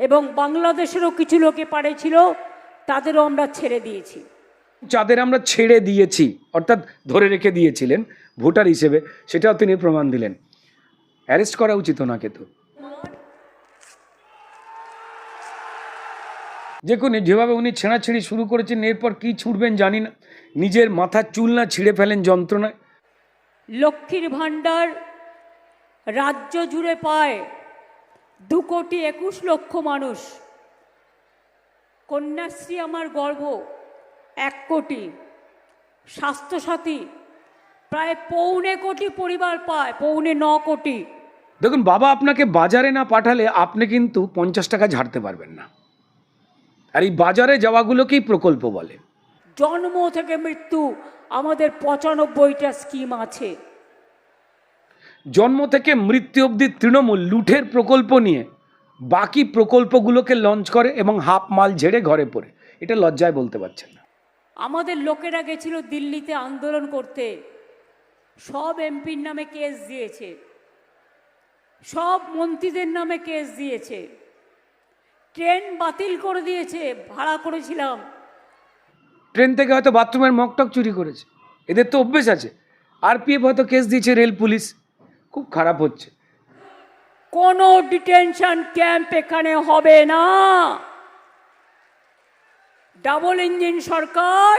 এবং বাংলাদেশেরও কিছু লোকে পারেছিল তাদেরও আমরা ছেড়ে দিয়েছি। যাদের আমরা ছেড়ে দিয়েছি অর্থাৎ ধরে রেখে দিয়েছিলেন ভোটার হিসেবে সেটাও তিনি প্রমাণ দিলেন। অ্যারেস্ট করা উচিত ওনাকে তো। কোনো যেভাবে উনি ছেঁড়াছেঁড়ি শুরু করেছেন এরপর কি ছুটবেন জানি না। নিজের মাথার চুল না ছিঁড়ে ফেলেন যন্ত্রণায়। লক্ষ্মীর ভাণ্ডার রাজ্য জুড়ে পায়। দু কোটি একুশ লক্ষ মানুষ। কন্যাশ্রী আমার গর্ব এক কোটি। স্বাস্থ্যসাথী প্রায় পৌনে কোটি পরিবার পায় পৌনে ন কোটি। দেখুন বাবা আপনাকে বাজারে না পাঠালে আপনি কিন্তু পঞ্চাশ টাকা ঝাড়তে পারবেন না। আর এই বাজারে যাওয়াগুলোকেই প্রকল্প বলে। জন্ম থেকে মৃত্যু আমাদের পঁচানব্বইটা স্কিম আছে। জন্ম থেকে মৃত্যু অবধি তৃণমূল লুঠের প্রকল্প নিয়ে বাকি প্রকল্পগুলোকে লঞ্চ করে এবং হাফ মাল ঝেড়ে ঘরে পড়ে। এটা লজ্জায় বলতে পারছেন না। আমাদের লোকেরা গেছিল দিল্লিতে আন্দোলন করতে। সব এমপির নামে কেস দিয়েছে। সব মন্ত্রীদের নামে কেস দিয়েছে। ট্রেন বাতিল করে দিয়েছে ভাড়া করেছিলাম। ট্রেন থেকে হয়তো বাথরুমের মকটক চুরি করেছে। এদের তো অভ্যেস আছে। আরপিএফ হয়তো কেস দিয়েছে রেল পুলিশ। খুব খারাপ হচ্ছে। কোনো ডিটেনশন ক্যাম্প এখানে হবে না। ডাবল ইঞ্জিন সরকার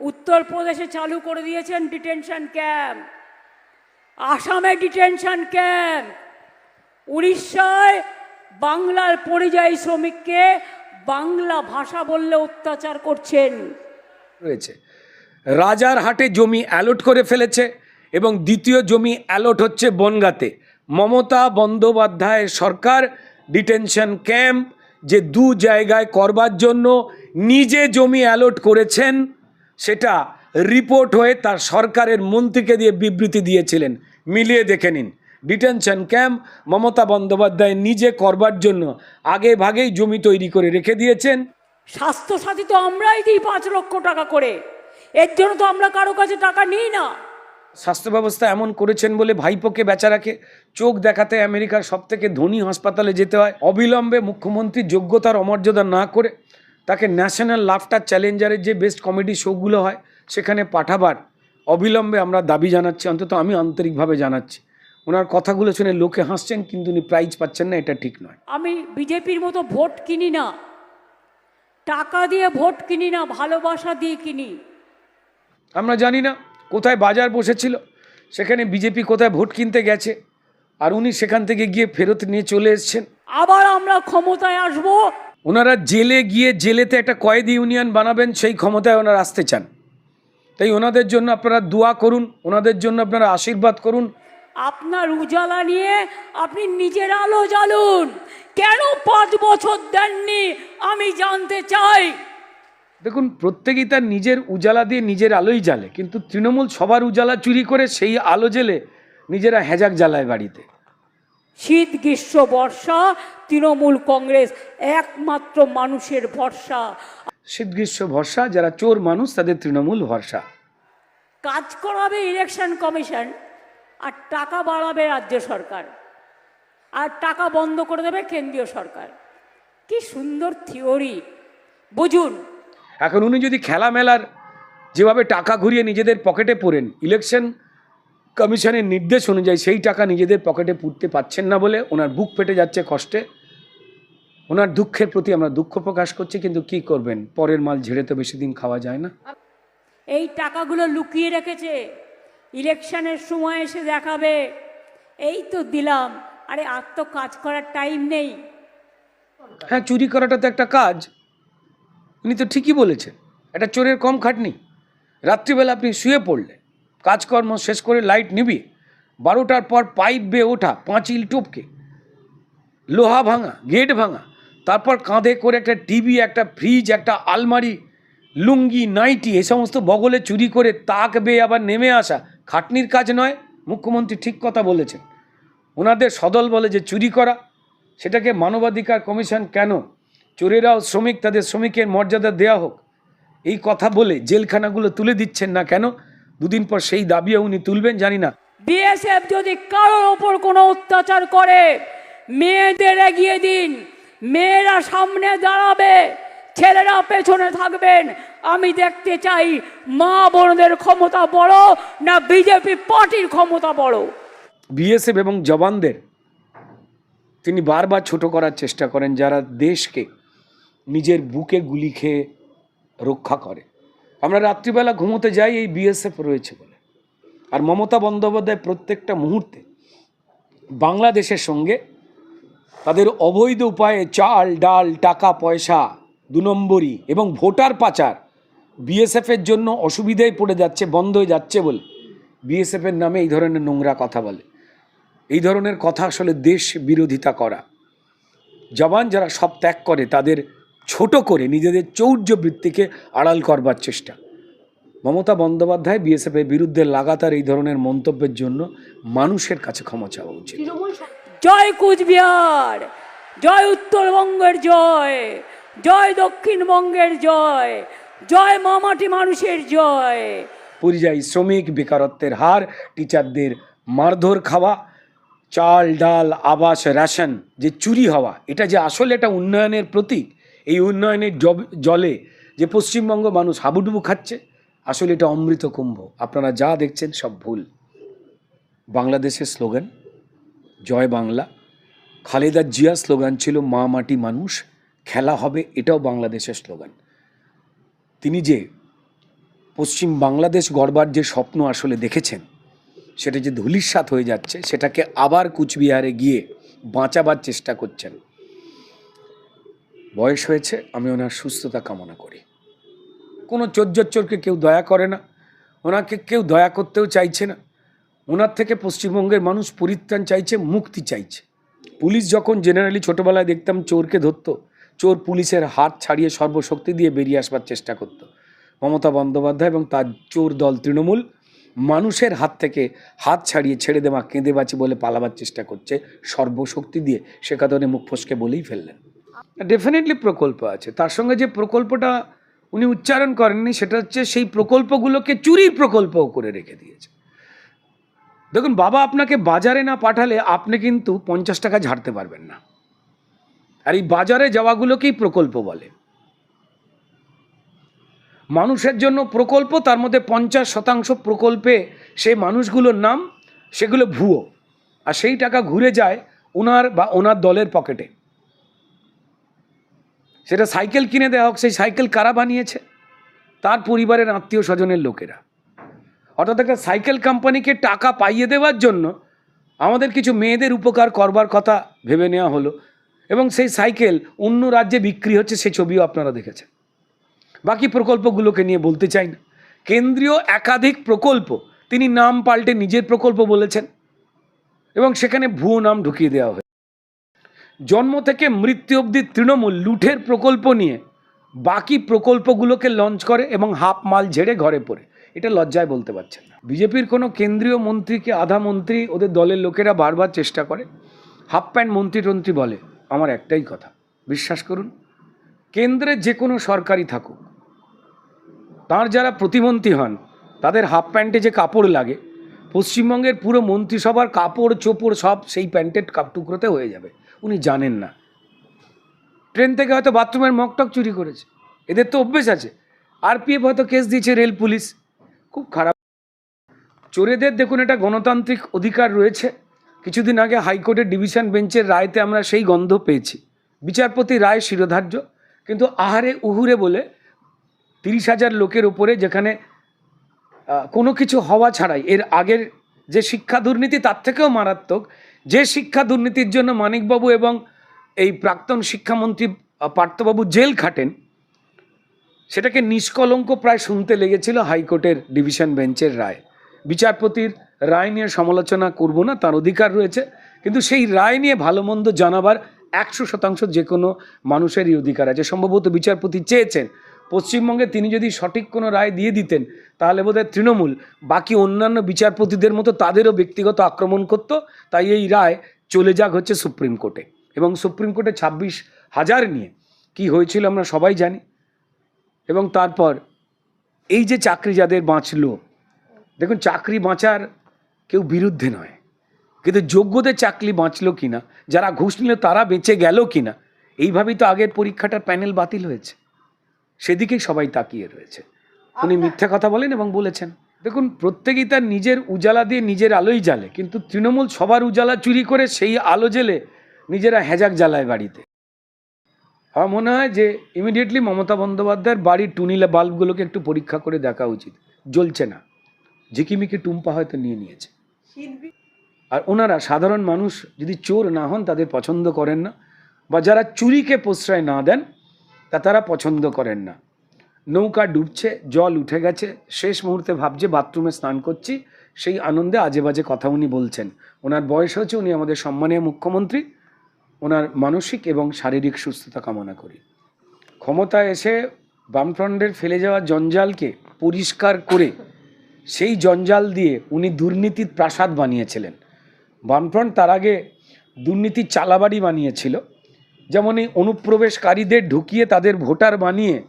উত্তরপ্রদেশে চালু করে দিয়েছেন ডিটেনশন ক্যাম্প। আসামে ডিটেনশন ক্যাম্প। উড়িষ্যায় বাংলার পরিযায়ী শ্রমিককে বাংলা ভাষা বললে অত্যাচার করছেন। রয়েছে। রাজার হাটে জমি অ্যালট করে ফেলেছে। এবং দ্বিতীয় জমি অ্যালট হচ্ছে বনগাতে। মমতা বন্দ্যোপাধ্যায়ের সরকার ডিটেনশন ক্যাম্প, যে দু জায়গায় করবার জন্য নিজে জমি অ্যালট করেছেন, সেটা রিপোর্ট হয়ে তার সরকারের মন্ত্রীকে দিয়ে বিবৃতি দিয়েছিলেন। মিলিয়ে দেখে নিন। ডিটেনশন ক্যাম্প, মমতা বন্দ্যোপাধ্যায় নিজে করবার জন্য আগে ভাগেই জমি তৈরি করে রেখে দিয়েছেন। স্বাস্থ্যসাথী তো আমরাই দিই পাঁচ লক্ষ টাকা করে। এর জন্য তো আমরা কারও কাছে টাকা নিই না। স্বাস্থ্য ব্যবস্থা এমন করেছেন বলে ভাইপোকে বেচারাকে চোখ দেখাতে আমেরিকার সব থেকে ধনী হাসপাতালে যেতে হয়। অবিলম্বে মুখ্যমন্ত্রী যোগ্যতার অমর্যাদা না করে তাকে ন্যাশনাল লাফটার চ্যালেঞ্জারের যে বেস্ট কমেডি শোগুলো হয় সেখানে পাঠাবার অবিলম্বে আমরা দাবি জানাচ্ছি অন্তত আমি আন্তরিকভাবে জানাচ্ছি। ওনার কথাগুলো শুনে লোকে হাসছেন কিন্তু উনি প্রাইজ পাচ্ছেন না এটা ঠিক নয়। আমি বিজেপির মতো ভোট কিনি না টাকা দিয়ে ভোট কিনি না ভালোবাসা দিয়ে কিনি। আমরা জানি না কোথায় বাজার বসেছিল সেখানে বিজেপি কোথায় ভোট কিনতে গেছে আর উনি সেখান থেকে গিয়ে ফেরত নিয়ে চলে এসছেন। আবার আমরা ক্ষমতায় আসব? ওনারা জেলে গিয়ে জেলেতে একটা কয়েদি ইউনিয়ন বানাবেন সেই ক্ষমতায় ওনারা আসতে চান। তাই ওনাদের জন্য আপনারা দোয়া করুন ওনাদের জন্য আপনারা আশীর্বাদ করুন। আপনার উজালা নিয়ে আপনি নিজের আলো জ্বালুন। কেন পাঁচ বছর দেননি আমি জানতে চাই। দেখুন প্রত্যেকেই তার নিজের উজালা দিয়ে নিজের আলোই জ্বালে কিন্তু তৃণমূল সবার উজালা চুরি করে সেই আলো জেলে নিজেরা হেজাক জ্বালায় বাড়িতে। শীত গ্রীষ্ম বর্ষা তৃণমূল কংগ্রেস একমাত্র মানুষের ভরসা। শীত গ্রীষ্ম ভরসা যারা চোর মানুষ তাদের তৃণমূল ভরসা। কাজ করাবে ইলেকশন কমিশন আর টাকা বাড়াবে রাজ্য সরকার আর টাকা বন্ধ করে দেবে কেন্দ্রীয় সরকার। কি সুন্দর থিওরি। বুঝুন এখন উনি যদি খেলা মেলার যেভাবে টাকা ঘুরিয়ে নিজেদের পকেটে পড়েন ইলেকশন কমিশনের নির্দেশ অনুযায়ী সেই টাকা নিজেদের পকেটে পুড়তে পাচ্ছেন না বলে ওনার বুক ফেটে যাচ্ছে কষ্টে ওনার দুঃখের প্রতি আমরা দুঃখ প্রকাশ করছি কিন্তু কি করবেন? পরের মাল ঝেড়ে তো বেশি দিন খাওয়া যায় না। এই টাকাগুলো লুকিয়ে রেখেছে ইলেকশনের সময় এসে দেখাবে। এই তো দিলাম আরে আর তো কাজ করার টাইম নেই। হ্যাঁ চুরি করাটা তো একটা কাজ। উনি তো ঠিকই বলেছেন, একটা চোরের কম খাটনি। রাত্রিবেলা আপনি শুয়ে পড়লে কাজকর্ম শেষ করে লাইট নিবি বারোটার পর পাইপ বেয়ে ওঠা পাঁচিল টপকে, লোহা ভাঙা, গেট ভাঙা, তারপর কাঁধে করে একটা টিভি, একটা ফ্রিজ, একটা আলমারি, লুঙ্গি, নাইটি, এ সমস্ত বগলে চুরি করে তাক বেয়ে আবার নেমে আসা, খাটনির কাজ নয়, মুখ্যমন্ত্রী ঠিক কথা বলেছেন। ওনাদের সদল বলে যে চুরি করা, সেটাকে মানবাধিকার কমিশন কেন চোরেরাও শ্রমিক তাদের শ্রমিকের মর্যাদা দেওয়া হোক। এই কথা বলে জেলখানাগুলো তুলে দিচ্ছেন না কেন? দুদিন পর সেই দাবিও উনি তুলবেন জানি না। বিএসএফ যদি কারোর ওপর কোনো অত্যাচার করে মেয়েদের এগিয়ে দিন। মেয়েরা সামনে দাঁড়াবে ছেলেরা পেছনে থাকবেন। আমি দেখতে চাই মা বোনদের ক্ষমতা বড় না বিজেপি পার্টির ক্ষমতা বড়। বিএসএফ এবং জওয়ানদের তিনি বারবার ছোট করার চেষ্টা করেন যারা দেশকে নিজের বুকে গুলি খেয়ে রক্ষা করে। আমরা রাত্রিবেলা ঘুমোতে যাই, এই বিএসএফ রয়েছে বলে। আর মমতা বন্দ্যোপাধ্যায় প্রত্যেকটা মুহূর্তে বাংলাদেশের সঙ্গে তাদের অবৈধ উপায়ে চাল, ডাল, টাকা, পয়সা দু নম্বরই এবং ভোটার পাচার বিএসএফের জন্য অসুবিধায় পড়ে যাচ্ছে, বন্ধ হয়ে যাচ্ছে বলে বিএসএফের নামে এই ধরনের নোংরা কথা বলে। এই ধরনের কথা আসলে দেশ বিরোধিতা করা। জবান যারা সব ত্যাগ করে তাদের ছোট করে নিজেদের চৌর্য বৃত্তিকে আড়াল করবার চেষ্টা। মমতা বন্দ্যোপাধ্যায় বিএসএফের বিরুদ্ধে লাগাতার এই ধরনের মন্তব্যের জন্য মানুষের কাছে ক্ষমা চাওয়া উচিত। জয় কুচবিহার জয় উত্তরবঙ্গের জয় জয় দক্ষিণবঙ্গের জয় জয় মামাটি মানুষের জয়। পরিযায়ী শ্রমিক বেকারত্বের হার টিচারদের মারধর খাওয়া চাল ডাল আবাস রেশন যে চুরি হওয়া এটা যে আসলে এটা উন্নয়নের প্রতীক এই উন্নয়নের জলে যে পশ্চিমবঙ্গ মানুষ হাবুডুবু খাচ্ছে, আসলে এটা অমৃত কুম্ভ। আপনারা যা দেখছেন সব ভুল। বাংলাদেশের স্লোগান, জয় বাংলা। খালেদা জিয়া স্লোগান ছিল, মা মাটি মানুষ, খেলা হবে, এটাও বাংলাদেশের স্লোগান। তিনি যে পশ্চিম বাংলাদেশ গড়বার যে স্বপ্ন আসলে দেখেছেন, সেটা যে ধূলিসাৎ হয়ে যাচ্ছে, সেটাকে আবার কুচবিহারে গিয়ে বাঁচাবার চেষ্টা করছেন বয়স হয়েছে, আমি ওনার সুস্থতা কামনা করি। কোনো চোরকে কেউ দয়া করে না, ওনাকে কেউ দয়া করতেও চাইছে না। ওনার থেকে পশ্চিমবঙ্গের মানুষ পরিত্রাণ চাইছে, মুক্তি চাইছে। পুলিশ যখন জেনারেলি ছোটোবেলায় দেখতাম চোরকে ধরতো, চোর পুলিশের হাত ছাড়িয়ে সর্বশক্তি দিয়ে বেরিয়ে আসবার চেষ্টা করত। মমতা বন্দ্যোপাধ্যায় এবং তার চোর দল তৃণমূল মানুষের হাত থেকে হাত ছাড়িয়ে ছেড়ে দেওয়া, কেঁদে বাঁচি বলে পালাবার চেষ্টা করছে, সর্বশক্তি দিয়ে। সে উনি মুখ ফসকে বলেই ফেললেন। ডেফিনেটলি প্রকল্প আছে। তার সঙ্গে যে প্রকল্পটা উনি উচ্চারণ করেননি, সেটা হচ্ছে সেই প্রকল্পগুলোকে চুরির প্রকল্পও করে রেখে দিয়েছে। দেখুন, বাবা আপনাকে বাজারে না পাঠালে আপনি কিন্তু পঞ্চাশ টাকা ঝাড়তে পারবেন না। আর এই বাজারে যাওয়াগুলোকেই প্রকল্প বলে। মানুষের জন্য প্রকল্প, তার মধ্যে পঞ্চাশ শতাংশ প্রকল্পে সেই মানুষগুলোর নাম, সেগুলো ভুয়ো। আর সেই টাকা ঘুরে যায় ওনার বা ওনার দলের পকেটে। সেটা সাইকেল কিনে দেওয়া হোক, সেই সাইকেল কারা বানিয়েছে? তার পরিবারের আত্মীয় স্বজনের লোকেরা। অর্থাৎ একটা সাইকেল কোম্পানিকে টাকা পাইয়ে দেওয়ার জন্য আমাদের কিছু মেয়েদের উপকার করবার কথা ভেবে নেওয়া হলো এবং সেই সাইকেল অন্য রাজ্যে বিক্রি হচ্ছে সেই ছবিও আপনারা দেখেছেন। বাকি প্রকল্পগুলোকে নিয়ে বলতে চাই না। কেন্দ্রীয় একাধিক প্রকল্প, তিনি নাম পাল্টে নিজের প্রকল্প বলেছেন এবং সেখানে ভুয়ো নাম ঢুকিয়ে দেওয়া হয় জন্ম থেকে মৃত্যু অবধি তৃণমূল লুঠের প্রকল্প নিয়ে বাকি প্রকল্পগুলোকে লঞ্চ করে এবং হাফ মাল ঝেড়ে ঘরে পড়ে। এটা লজ্জায় বলতে পারছেন না। বিজেপির কোনো কেন্দ্রীয় মন্ত্রীকে আধা মন্ত্রী ওদের দলের লোকেরা বারবার চেষ্টা করে। হাফ প্যান্ট মন্ত্রী টন্ত্রী বলে, আমার একটাই কথা, বিশ্বাস করুন কেন্দ্রে যে কোনো সরকারি থাকুক, তার যারা প্রতিমন্ত্রী হন, তাদের হাফ প্যান্টে যে কাপড় লাগে, পশ্চিমবঙ্গের পুরো মন্ত্রিসভার কাপড়, চোপড় সব সেই প্যান্টের কাপ টুকরোতে হয়ে যাবে। উনি জানেন না। ট্রেন থেকে হয়তো বাথরুমের মকটক চুরি করেছে। এদের তো অভ্যেস আছে। আরপিএফ হয়তো কেস দিয়েছে রেল পুলিশ। খুব খারাপ। চোরেদের দেখুন এটা গণতান্ত্রিক অধিকার রয়েছে। কিছুদিন আগে হাইকোর্টের ডিভিশন বেঞ্চের রায়তে আমরা সেই গন্ধ পেয়েছি। বিচারপতি রায় শিরোধার্য। কিন্তু আহারে উহুরে বলে তিরিশ হাজার লোকের ওপরে যেখানে কোনো কিছু হওয়া ছাড়াই, এর আগের যে শিক্ষা দুর্নীতি, তার থেকেও মারাত্মক যে শিক্ষা দুর্নীতির জন্য মানিকবাবু এবং এই প্রাক্তন শিক্ষামন্ত্রী পার্থবাবু জেল খাটেন, সেটাকে নিষ্কলঙ্ক প্রায় শুনতে লেগেছিল হাইকোর্টের ডিভিশন বেঞ্চের রায়। বিচারপতির রায় নিয়ে সমালোচনা করব না, তার অধিকার রয়েছে, কিন্তু সেই রায় নিয়ে ভালো মন্দ জানাবার একশো শতাংশ যে কোনো মানুষেরই অধিকার আছে। সম্ভবত বিচারপতি চেয়েছেন পশ্চিমবঙ্গে তিনি যদি সঠিক কোনো রায় দিয়ে দিতেন, তাহলে বোধহয় তৃণমূল, বাকি অন্যান্য বিচারপতিদের মতো তাদেরও ব্যক্তিগত আক্রমণ করতো। তাই এই রায় চলে যাক হচ্ছে সুপ্রিম কোর্টে। এবং সুপ্রিম কোর্টে ছাব্বিশ হাজার নিয়ে কি হয়েছিল আমরা সবাই জানি। এবং তারপর এই যে চাকরি যাদের বাঁচলো, দেখুন চাকরি বাঁচার কেউ বিরুদ্ধে নয়। কিন্তু যোগ্যদের চাকরি বাঁচলো কিনা, যারা ঘুষ নিল তারা বেঁচে গেল কিনা, এইভাবেই তো আগের পরীক্ষাটার প্যানেল বাতিল হয়েছে। সেদিকেই সবাই তাকিয়ে রয়েছে। উনি মিথ্যে কথা বলেন এবং বলেছেন দেখুন প্রত্যেকেই তার নিজের উজালা দিয়ে নিজের আলোই জ্বালে কিন্তু তৃণমূল সবার উজালা চুরি করে সেই আলো জেলে নিজেরা হেজাক জ্বালায় বাড়িতে। আমার মনে হয় যে ইমিডিয়েটলি মমতা বন্দ্যোপাধ্যায়ের বাড়ির টুনিলে বাল্বগুলোকে একটু পরীক্ষা করে দেখা উচিত। জ্বলছে না। ঝিকিমিকি টুম্পা হয়তো নিয়ে নিয়েছে। আর ওনারা সাধারণ মানুষ যদি চোর না হন তাদের পছন্দ করেন না। বা যারা চুরিকে প্রশ্রয় না দেন তা তারা পছন্দ করেন না। নৌকা ডুবছে, জল উঠে গেছে। শেষ মুহূর্তে ভাবছে, বাথরুমে স্নান করছি। সেই আনন্দে আজে বাজে কথা উনি বলছেন। ওনার বয়স হচ্ছে উনি আমাদের সম্মানীয় মুখ্যমন্ত্রী। ওনার মানসিক এবং শারীরিক সুস্থতা কামনা করি। ক্ষমতায় এসে বামফ্রন্টের ফেলে যাওয়া জঞ্জালকে পরিষ্কার করে, সেই জঞ্জাল দিয়ে উনি দুর্নীতির প্রাসাদ বানিয়েছিলেন। বামফ্রন্ট তার আগে দুর্নীতির চালাবাড়ি বানিয়েছিল। যেমন এই অনুপ্রবেশকারীদের ঢুকিয়ে তাদের ভোটার বানিয়ে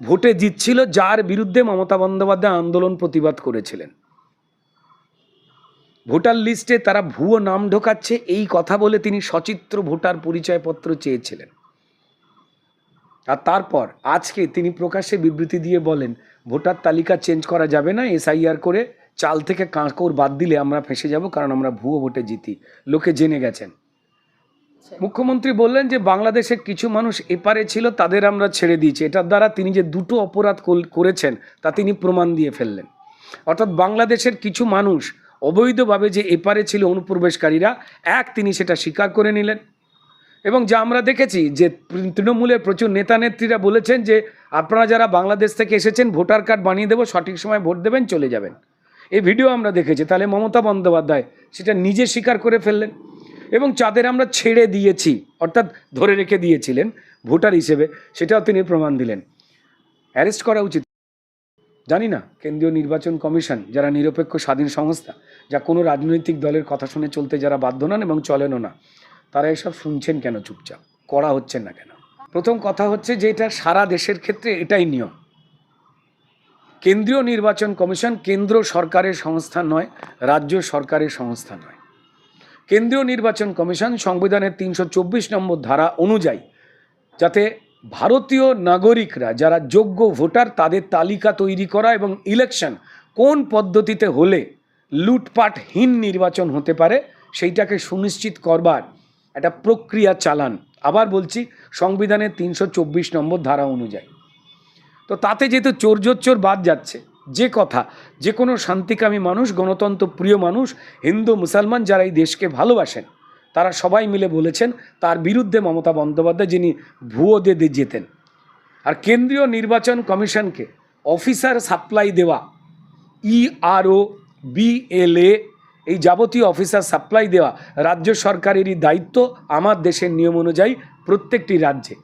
ভোটে জিতছিল, যার বিরুদ্ধে মমতা বন্দ্যোপাধ্যায় আন্দোলন প্রতিবাদ করেছিলেন। ভোটার লিস্টে তারা ভুয়ো নাম ঢোকাচ্ছে, এই কথা বলে তিনি সচিত্র ভোটার পরিচয়পত্র চেয়েছিলেন। আর তারপর আজকে তিনি প্রকাশ্যে বিবৃতি দিয়ে বলেন, ভোটার তালিকা চেঞ্জ করা যাবে না, এসআইআর করে চাল থেকে কাঁকর বাদ দিলে আমরা ফেসে যাব, কারণ আমরা ভুয়ো ভোটে জিতি। লোকে জেনে গেছেন। মুখ্যমন্ত্রী বললেন যে বাংলাদেশের কিছু মানুষ এপারে ছিল, তাদের আমরা ছেড়ে দিয়েছি। এটার দ্বারা তিনি যে দুটো অপরাধ করেছেন, তা তিনি প্রমাণ দিয়ে ফেললেন। অর্থাৎ বাংলাদেশের কিছু মানুষ অবৈধভাবে যে এপারে ছিল অনুপ্রবেশকারীরা, এক তিনি সেটা স্বীকার করে নিলেন। এবং যা আমরা দেখেছি যে তৃণমূলের প্রচুর নেতা নেত্রীরা বলেছেন যে, আপনারা যারা বাংলাদেশ থেকে এসেছেন, ভোটার কার্ড বানিয়ে দেবো, সঠিক সময় ভোট দেবেন, চলে যাবেন। এই ভিডিও আমরা দেখেছি। তাহলে মমতা বন্দ্যোপাধ্যায় সেটা নিজে স্বীকার করে ফেললেন। এবং যাদের আমরা ছেড়ে দিয়েছি, অর্থাৎ ধরে রেখে দিয়েছিলেন ভোটার হিসেবে, সেটাও তিনি প্রমাণ দিলেন। অ্যারেস্ট করা উচিত। জানি না, কেন্দ্রীয় নির্বাচন কমিশন যারা নিরপেক্ষ স্বাধীন সংস্থা, যা কোনো রাজনৈতিক দলের কথা শুনে চলতে যারা বাধ্য নন এবং চলেনও না, তারা এসব শুনছেন কেন চুপচাপ? করা হচ্ছে না কেন? প্রথম কথা হচ্ছে যে এটা সারা দেশের ক্ষেত্রে এটাই নিয়ম। কেন্দ্রীয় নির্বাচন কমিশন কেন্দ্র সরকারের সংস্থা নয়, রাজ্য সরকারের সংস্থা নয়। কেন্দ্রীয় নির্বাচন কমিশন সংবিধানের তিনশো চব্বিশ নম্বর ধারা অনুযায়ী যাতে ভারতীয় নাগরিকরা যারা যোগ্য ভোটার তাদের তালিকা তৈরি করা এবং ইলেকশন কোন পদ্ধতিতে হলে লুটপাটহীন নির্বাচন হতে পারে সেইটাকে সুনিশ্চিত করবার একটা প্রক্রিয়া চালান। আবার বলছি, সংবিধানের তিনশো চব্বিশ নম্বর ধারা অনুযায়ী। তো তাতে যেহেতু চোর চোর বাদ যাচ্ছে যে কথা, যে কোনো শান্তিকামী মানুষ, গণতন্ত্র প্রিয় মানুষ, হিন্দু, মুসলমান যারা এই দেশকে ভালোবাসেন, তারা সবাই মিলে বলেছেন তার বিরুদ্ধে মমতা বন্দ্যোপাধ্যায় যিনি ভুয়ো দিয়ে যেতেন। আর কেন্দ্রীয় নির্বাচন কমিশনকে অফিসার সাপ্লাই দেওয়া ইআরও বিএলএ এই যাবতীয় অফিসার সাপ্লাই দেওয়া রাজ্য সরকারেরই দায়িত্ব আমার দেশের নিয়ম অনুযায়ী প্রত্যেকটি রাজ্যে।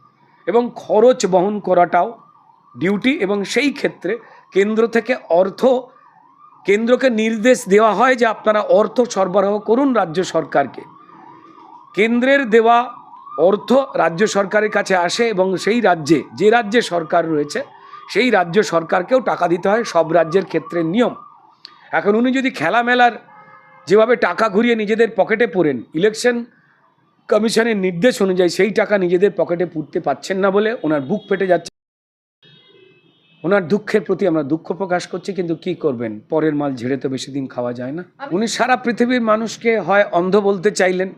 এবং খরচ বহন করাটাও ডিউটি এবং সেই ক্ষেত্রে কেন্দ্র থেকে অর্থ, কেন্দ্রকে নির্দেশ দেওয়া হয় যে আপনারা অর্থ সরবরাহ করুন রাজ্য সরকারকে। কেন্দ্রের দেওয়া অর্থ রাজ্য সরকারের কাছে আসে এবং সেই রাজ্যে, যে রাজ্যে সরকার রয়েছে, সেই রাজ্য সরকারকেও টাকা দিতে হয়, সব রাজ্যের ক্ষেত্রে নিয়ম। এখন উনি যদি খেলা মেলার যেভাবে টাকা ঘুরিয়ে নিজেদের পকেটে পড়েন ইলেকশন কমিশনের নির্দেশ অনুযায়ী সেই টাকা নিজেদের পকেটে পুড়তে পাচ্ছেন না বলে ওনার বুক ফেটে যাচ্ছে। ওনার দুঃখের প্রতি আমরা দুঃখ প্রকাশ করছি কিন্তু কি করবেন? পরের মাল ঝেড়ে তো বেশি দিন খাওয়া যায় না। উনি সারা পৃথিবীর মানুষকে হয় অন্ধ বলতে চাইলেন।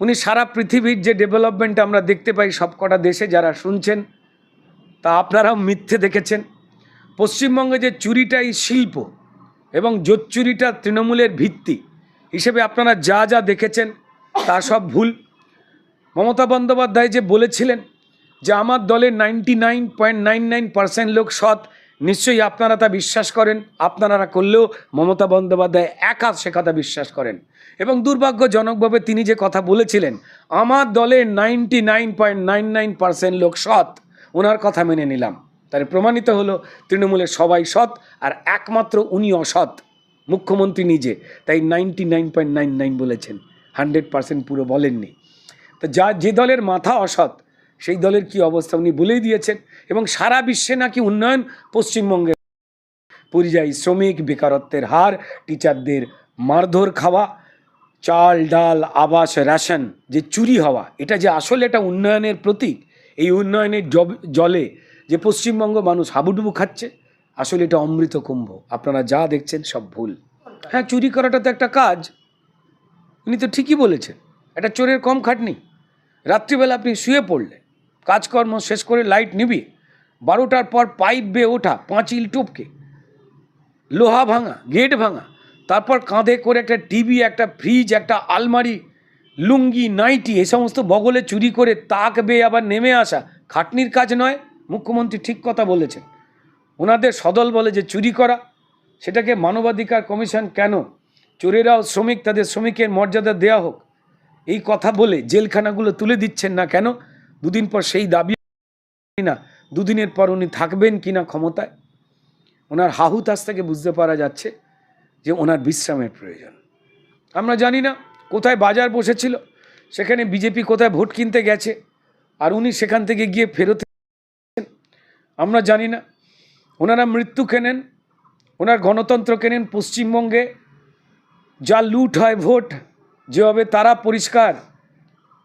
উনি সারা পৃথিবীর যে ডেভেলপমেন্ট আমরা দেখতে পাই সবকটা দেশে যারা শুনছেন তা আপনারাও মিথ্যে দেখেছেন। পশ্চিমবঙ্গে যে চুরিটাই শিল্প এবং জোচ্চুরিটা তৃণমূলের ভিত্তি হিসেবে আপনারা যা যা দেখেছেন তা সব ভুল। মমতা বন্দ্যোপাধ্যায় যে বলেছিলেন যে আমার দলের ninety nine point nine nine percent লোক সৎ। নিশ্চয়ই আপনারা তা বিশ্বাস করেন। আপনারা করলেও মমতা বন্দ্যোপাধ্যায় একা সে কথা বিশ্বাস করেন। এবং দুর্ভাগ্যজনকভাবে তিনি যে কথা বলেছিলেন, আমার দলের ninety nine point nine nine percent লোক সৎ। ওনার কথা মেনে নিলাম। তার প্রমাণিত হলো, তৃণমূলের সবাই সৎ আর একমাত্র উনি অসৎ, মুখ্যমন্ত্রী নিজে। তাই ninety nine point nine nine বলেছেন। হান্ড্রেড পার্সেন্ট পুরো বলেননি। তো যা, যে দলের মাথা অসৎ সেই দলের কি অবস্থা উনি বলেই দিয়েছেন। এবং সারা বিশ্বে নাকি উন্নয়ন পশ্চিমবঙ্গের পরিযায়ী শ্রমিক বেকারত্বের হার, টিচারদের মারধর খাওয়া, চাল, ডাল, আবাস, রেশন, যে চুরি হওয়া, এটা যে আসলে একটা উন্নয়নের প্রতীক, এই উন্নয়নের জলে যে পশ্চিমবঙ্গ মানুষ হাবুডুবু খাচ্ছে, আসলে এটা অমৃত কুম্ভ। আপনারা যা দেখছেন সব ভুল। হ্যাঁ চুরি করাটা তো একটা কাজ। উনি তো ঠিকই বলেছেন এটা চোরের কম খাটনি। রাত্রিবেলা আপনি শুয়ে পড়লে কাজকর্ম শেষ করে লাইট নিবি। বারোটার পর পাইপ বেয়ে ওঠা, পাঁচিল টুপকে। লোহা ভাঙা, গেট ভাঙা। তারপর কাঁধে করে একটা টিভি, একটা ফ্রিজ, একটা আলমারি, লুঙ্গি, নাইটি এই সমস্ত বগলে চুরি করে তাক বেয়ে আবার নেমে আসা। খাটনির কাজ নয়, মুখ্যমন্ত্রী ঠিক কথা বলেছেন। ওনাদের সদল বলে যে চুরি করা, সেটাকে মানবাধিকার কমিশন কেন? চোরেরাও শ্রমিক, তাদের শ্রমিকের মর্যাদা দেওয়া হোক। এই কথা বলে জেলখানাগুলো তুলে দিচ্ছেন না কেন? দুদিন পর সেই দাবি না, দুদিনের পর উনি থাকবেন কিনা ক্ষমতায়? ওনার হাহুতাস থেকে বুঝতে পারা যাচ্ছে যে ওনার বিশ্রামের প্রয়োজন। আমরা জানি না কোথায় বাজার বসেছিল, সেখানে বিজেপি কোথায় ভোট কিনতে গেছে, আর উনি সেখান থেকে গিয়ে ফেরত আমরা জানি না ওনারা মৃত্যু কেনেন, ওনার গণতন্ত্র কেনেন পশ্চিমবঙ্গে, যা লুট হয় ভোট, যেভাবে তারা পরিষ্কার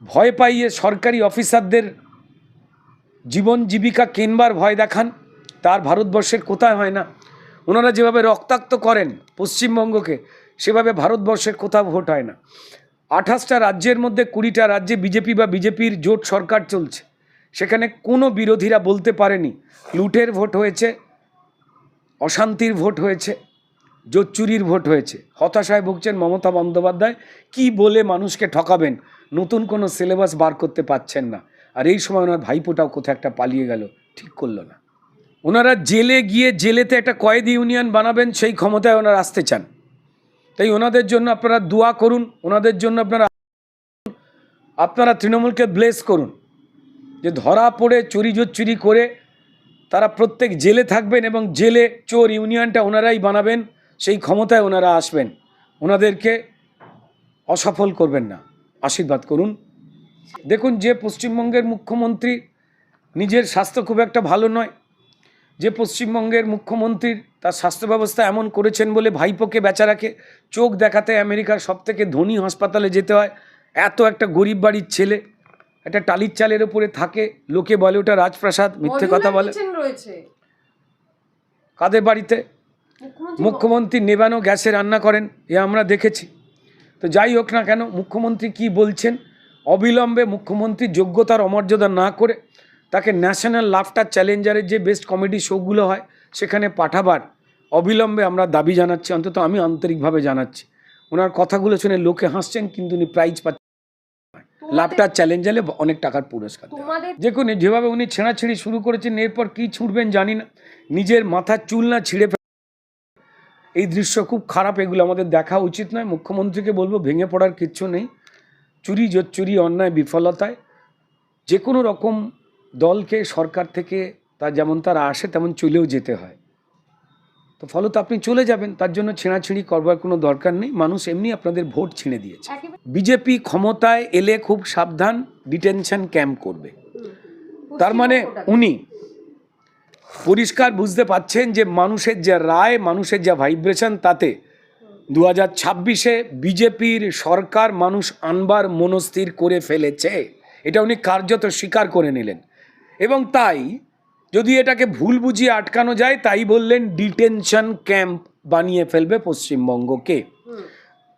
ভয় পাইয়ে সরকারি অফিসারদের জীবন জীবিকা কেনবার ভয় দেখান, তার ভারতবর্ষের কোথায় হয় না? ওনারা যেভাবে রক্তাক্ত করেন পশ্চিমবঙ্গকে, সেভাবে ভারতবর্ষের কোথাও ভোট হয় না। আঠাশটা রাজ্যের মধ্যে কুড়িটা রাজ্যে বিজেপি বা বিজেপির জোট সরকার চলছে। সেখানে কোনো বিরোধীরা বলতে পারেনি, লুটের ভোট হয়েছে, অশান্তির ভোট হয়েছে। জোচ্চুরির ভোট হয়েছে। হতাশায় ভুগছেন মমতা বন্দ্যোপাধ্যায়। কি বলে মানুষকে ঠকাবেন? নতুন কোনো সিলেবাস বার করতে পারছেন না। আর এই সময় ওনার ভাইপোটাও কোথাও একটা পালিয়ে গেল, ঠিক করল না। ওনারা জেলে গিয়ে জেলেতে একটা কয়েদি ইউনিয়ন বানাবেন, সেই ক্ষমতায় ওনারা আসতে চান। তাই ওনাদের জন্য আপনারা দোয়া করুন, ওনাদের জন্য আপনারা আপনারা তৃণমূলকে ব্লেস করুন। যে ধরা পড়ে, চুরি চুরি করে তারা প্রত্যেক জেলে থাকবেন এবং জেলে চোর ইউনিয়নটা ওনারাই বানাবেন। সেই ক্ষমতায় ওনারা আসবেন ওনাদেরকে অসফল করবেন না। আশীর্বাদ করুন। দেখুন যে পশ্চিমবঙ্গের মুখ্যমন্ত্রী নিজের স্বাস্থ্য খুব একটা ভালো নয় যে পশ্চিমবঙ্গের মুখ্যমন্ত্রীর তার স্বাস্থ্য ব্যবস্থা এমন করেছেন বলে ভাইপোকে বেচারাকে চোখ দেখাতে আমেরিকার সব থেকে ধনী হাসপাতালে যেতে হয়। এত একটা গরিব বাড়ির ছেলে একটা টালির চালের ওপরে থাকে লোকে বলে ওটা রাজপ্রাসাদ মিথ্যে কথা বলে। কাদের বাড়িতে? মুখ্যমন্ত্রী নেবানো গ্যাসে রান্না করেন এ আমরা দেখেছি। তো যাই হোক না কেন মুখ্যমন্ত্রী কি বলছেন? অবিলম্বে মুখ্যমন্ত্রী যোগ্যতার অমর্যাদা না করে তাকে ন্যাশনাল লাফটার চ্যালেঞ্জারের যে বেস্ট কমেডি শোগুলো হয় সেখানে পাঠাবার অবিলম্বে আমরা দাবি জানাচ্ছি। অন্তত আমি আন্তরিকভাবে জানাচ্ছি। ওনার কথাগুলো শুনে লোকে হাসছেন কিন্তু উনি প্রাইজ পাচ্ছেন লাফটার চ্যালেঞ্জারে অনেক টাকার পুরস্কার দেখুন যেভাবে উনি ছেঁড়াছিঁড়ি শুরু করেছেন এরপর কি ছুটবেন জানি না। নিজের মাথার চুল না ছিঁড়ে ফেলে এই দৃশ্য খুব খারাপ এগুলো আমাদের দেখা উচিত নয়। মুখ্যমন্ত্রীকে বলব ভেঙে পড়ার কিচ্ছু নেই। চুরি জোচ্চুরি অন্যায় বিফলতায় যে কোনো রকম দলকে সরকার থেকে তা যেমন তারা আসে তেমন চলেও যেতে হয়। তো ফলত আপনি চলে যাবেন তার জন্য ছেঁড়াছিঁড়ি করবার কোনো দরকার নেই। মানুষ এমনি আপনাদের ভোট ছিঁড়ে দিয়েছে। বিজেপি ক্ষমতায় এলে খুব সাবধান ডিটেনশন ক্যাম্প করবে। তার মানে উনি পরিষ্কার বুঝতে পাচ্ছেন যে মানুষের যা রায় মানুষের যা ভাইব্রেশন তাতে দু হাজার ছাব্বিশে বিজেপির সরকার মানুষ আনবার মনস্থির করে ফেলেছে। এটা উনি কার্যত স্বীকার করে নিলেন। এবং তাই যদি এটাকে ভুল বুঝিয়ে আটকানো যায় তাই বললেন ডিটেনশন ক্যাম্প বানিয়ে ফেলবে পশ্চিমবঙ্গকে।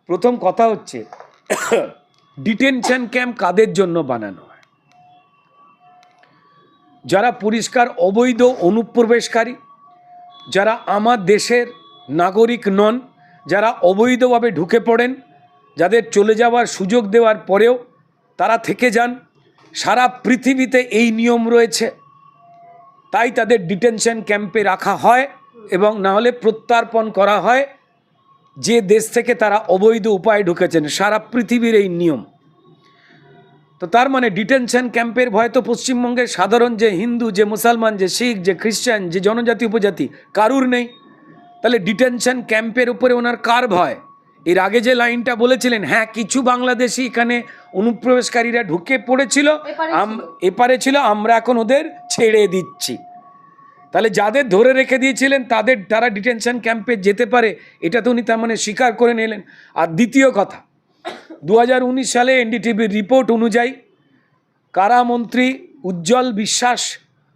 প্রথম কথা হচ্ছে ডিটেনশন ক্যাম্প কাদের জন্য বানানো? যারা পরিষ্কার, অবৈধ, অনুপ্রবেশকারী, যারা আমার দেশের নাগরিক নন, যারা অবৈধভাবে ঢুকে পড়েন, যাদের চলে যাওয়ার সুযোগ দেওয়ার পরেও তারা থেকে যান, সারা পৃথিবীতে এই নিয়ম রয়েছে। তাই তাদের ডিটেনশন ক্যাম্পে রাখা হয় এবং না হলে প্রত্যার্পণ করা হয়। যে দেশ থেকে তারা অবৈধ উপায়ে ঢুকেছেন, সারা পৃথিবীর এই নিয়ম। তো তার মানে ডিটেনশন ক্যাম্পের ভয় তো পশ্চিমবঙ্গের সাধারণ যে হিন্দু যে মুসলমান যে শিখ যে খ্রিস্টান যে জনজাতি উপজাতি কারুর নেই। তাহলে ডিটেনশন ক্যাম্পের উপরে ওনার কার ভয়? এর আগে যে লাইনটা বলেছিলেন হ্যাঁ কিছু বাংলাদেশি এখানে অনুপ্রবেশকারীরা ঢুকে পড়েছিল এপারে আম- এপারে ছিল আমরা এখন ওদের ছেড়ে দিচ্ছি। তাহলে যাদের ধরে রেখে দিয়েছিলেন তাদের তারা ডিটেনশন ক্যাম্পে যেতে পারে এটা তো উনি তার মানে স্বীকার করে নিলেন। আর দ্বিতীয় কথা দু হাজার উনিশ সালে এনডিটিভির রিপোর্ট অনুযায়ী কারামন্ত্রী উজ্জ্বল বিশ্বাস,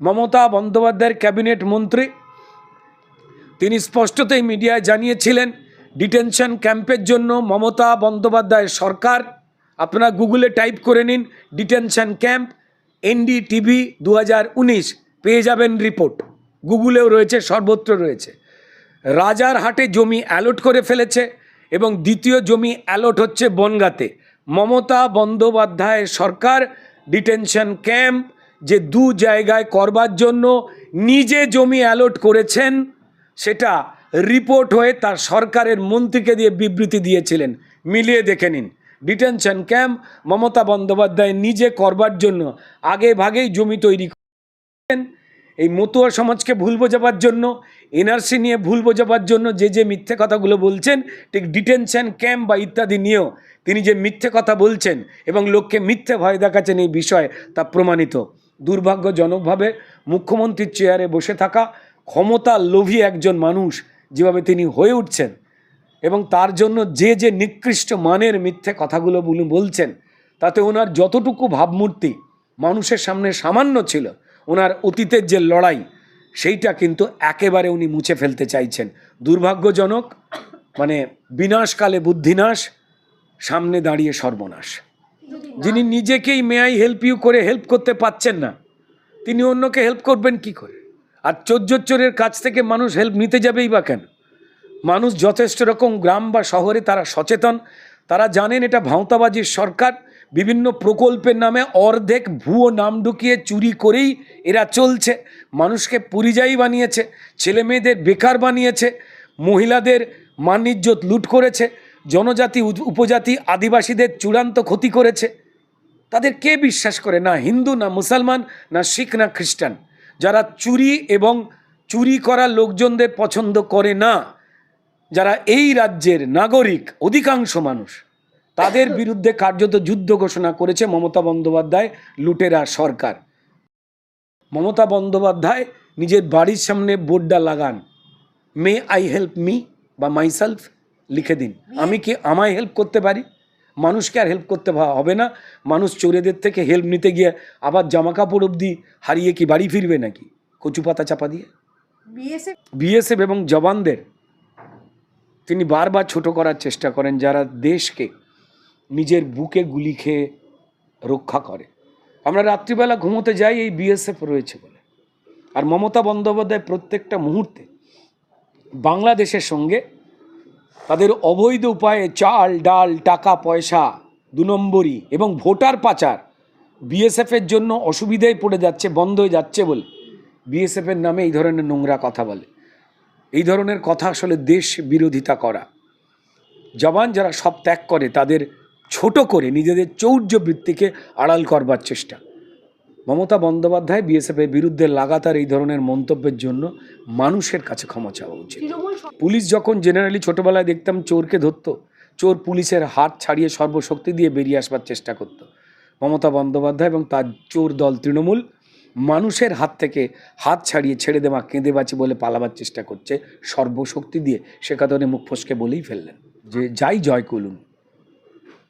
মমতা বন্দ্যোপাধ্যায়ের ক্যাবিনেট মন্ত্রী? তিনি স্পষ্টতই মিডিয়ায় জানিয়েছিলেন ডিটেনশন ক্যাম্পের জন্য মমতা বন্দ্যোপাধ্যায়ের সরকার। আপনারা গুগলে টাইপ করে নিন ডিটেনশন ক্যাম্প এনডিটিভি দু হাজার উনিশ, পেয়ে যাবেন রিপোর্ট গুগলেও রয়েছে, সর্বত্র রয়েছে। রাজার হাটে জমি অ্যালট করে ফেলেছে এবং দ্বিতীয় জমি অ্যালট হচ্ছে বনগাতে। মমতা বন্দ্যোপাধ্যায়ের সরকার ডিটেনশন ক্যাম্প যে দু জায়গায় করবার জন্য নিজে জমি অ্যালট করেছেন, সেটা রিপোর্ট হয়ে তার সরকারের মন্ত্রীকে দিয়ে বিবৃতি দিয়েছিলেন। মিলিয়ে দেখে নিন। ডিটেনশন ক্যাম্প মমতা বন্দ্যোপাধ্যায় নিজে করবার জন্য আগে ভাগেই জমি তৈরি করেন এই মতুয়া সমাজকে ভুল বোঝাবার জন্য এনআরসি নিয়ে ভুল বোঝাবার জন্য যে যে মিথ্যে কথাগুলো বলছেন, ঠিক ডিটেনশন ক্যাম্প বা ইত্যাদি নিয়েও তিনি যে মিথ্যে কথা বলছেন এবং লোককে মিথ্যে ভয় দেখাচ্ছেন এই বিষয়ে তা প্রমাণিত। দুর্ভাগ্যজনকভাবে মুখ্যমন্ত্রীর চেয়ারে বসে থাকা ক্ষমতা লোভী একজন মানুষ যেভাবে তিনি হয়ে উঠছেন এবং তার জন্য যে যে নিকৃষ্ট মানের মিথ্যে কথাগুলো বলছেন, তাতে ওনার যতটুকু ভাবমূর্তি মানুষের সামনে সামান্য ছিল, ওনার অতীতের যে লড়াই সেইটা কিন্তু একেবারে উনি মুছে ফেলতে চাইছেন। দুর্ভাগ্যজনক মানে বিনাশকালে বুদ্ধিনাশ, সামনে দাঁড়িয়ে সর্বনাশ। যিনি নিজেকেই মেয়াই হেল্প ইউ করে হেল্প করতে পাচ্ছেন না, তিনি অন্যকে হেল্প করবেন কি করে? আর চোরের কাছ থেকে মানুষ হেল্প নিতে যাবেই বা কেন? মানুষ যথেষ্ট রকম গ্রাম বা শহরে তারা সচেতন, তারা জানেন এটা ভাঁওতাবাজির সরকার, বিভিন্ন প্রকল্পের নামে অর্ধেক ভুয়ো নাম ঢুকিয়ে চুরি করেই এরা চলছে। মানুষকে পরিযায়ী বানিয়েছে ছেলে মেয়েদের বেকার বানিয়েছে, মহিলাদের মানিজ্যত লুট করেছে, জনজাতি উপ- উপজাতি আদিবাসীদের চূড়ান্ত ক্ষতি করেছে। তাদের কে বিশ্বাস করে? না হিন্দু, না মুসলমান, না শিখ, না খ্রিস্টান। যারা চুরি এবং চুরি করা লোকজনদের পছন্দ করে না, যারা এই রাজ্যের নাগরিক, অধিকাংশ মানুষ, তাদের বিরুদ্ধে কার্যত যুদ্ধ ঘোষণা করেছে মমতা বন্দ্যোপাধ্যায়, লুটেরা সরকার। মমতা বন্দ্যোপাধ্যায় নিজের বাড়ির সামনে বোর্ডটা লাগান। মে আই হেল্প মি বা মাইসেলফ লিখে দিন। আমি কি আমায় হেল্প করতে পারি? মানুষকে আর হেল্প করতে হবে না। মানুষ চোরেদের থেকে হেল্প নিতে গিয়ে আবার জামা কাপড় অবধি হারিয়ে কি বাড়ি ফিরবে নাকি? কচু পাতা চাপা দিয়ে। বিএসএফ বিএসএফ এবং জওয়ানদের তিনি বারবার ছোট করার চেষ্টা করেন যারা দেশকে নিজের বুকে গুলি খেয়ে রক্ষা করে। আমরা রাত্রিবেলা ঘুমোতে যাই, এই বিএসএফ রয়েছে বলে। আর মমতা বন্দ্যোপাধ্যায় প্রত্যেকটা মুহূর্তে বাংলাদেশের সঙ্গে তাদের অবৈধ উপায়ে চাল, ডাল, টাকা, পয়সা দু নম্বরই এবং ভোটার পাচার বিএসএফের জন্য অসুবিধায় পড়ে যাচ্ছে, বন্ধ হয়ে যাচ্ছে বলে বিএসএফের নামে এই ধরনের নোংরা কথা বলে। এই ধরনের কথা আসলে দেশ বিরোধিতা করা। জওয়ান যারা সব ত্যাগ করে তাদের ছোট করে নিজেদের চৌর্য বৃত্তিকে আড়াল করবার চেষ্টা। মমতা বন্দ্যোপাধ্যায় বিএসএফের বিরুদ্ধে লাগাতার এই ধরনের মন্তব্যের জন্য মানুষের কাছে ক্ষমা চাওয়া উচিত। পুলিশ যখন জেনারেলি ছোটবেলায় দেখতাম চোরকে ধরতো চোর পুলিশের হাত ছাড়িয়ে সর্বশক্তি দিয়ে বেরিয়ে আসবার চেষ্টা করত। মমতা বন্দ্যোপাধ্যায় এবং তার চোর দল তৃণমূল মানুষের হাত থেকে হাত ছাড়িয়ে ছেড়ে দেওয়া কেঁদে বাঁচি বলে পালাবার চেষ্টা করছে সর্বশক্তি দিয়ে। সে কথা উনি মুখ ফসকে বলেই ফেললেন যে যাই জয় করুন।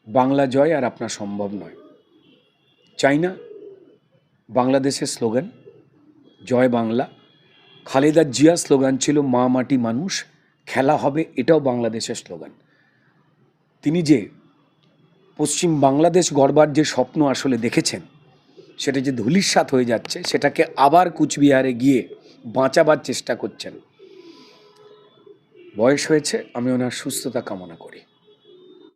বাংলা জয় আর আপনার সম্ভব নয়। চাই না বাংলাদেশের স্লোগান, জয় বাংলা। খালেদা জিয়া স্লোগান ছিল, মা মাটি মানুষ, খেলা হবে এটাও বাংলাদেশের স্লোগান। তিনি যে পশ্চিম বাংলাদেশ গড়বার যে স্বপ্ন আসলে দেখেছেন, সেটা যে ধূলিসাৎ হয়ে যাচ্ছে, সেটাকে আবার কুচবিহারে গিয়ে বাঁচাবার চেষ্টা করছেন। বয়স হয়েছে, আমি ওনার সুস্থতা কামনা করি।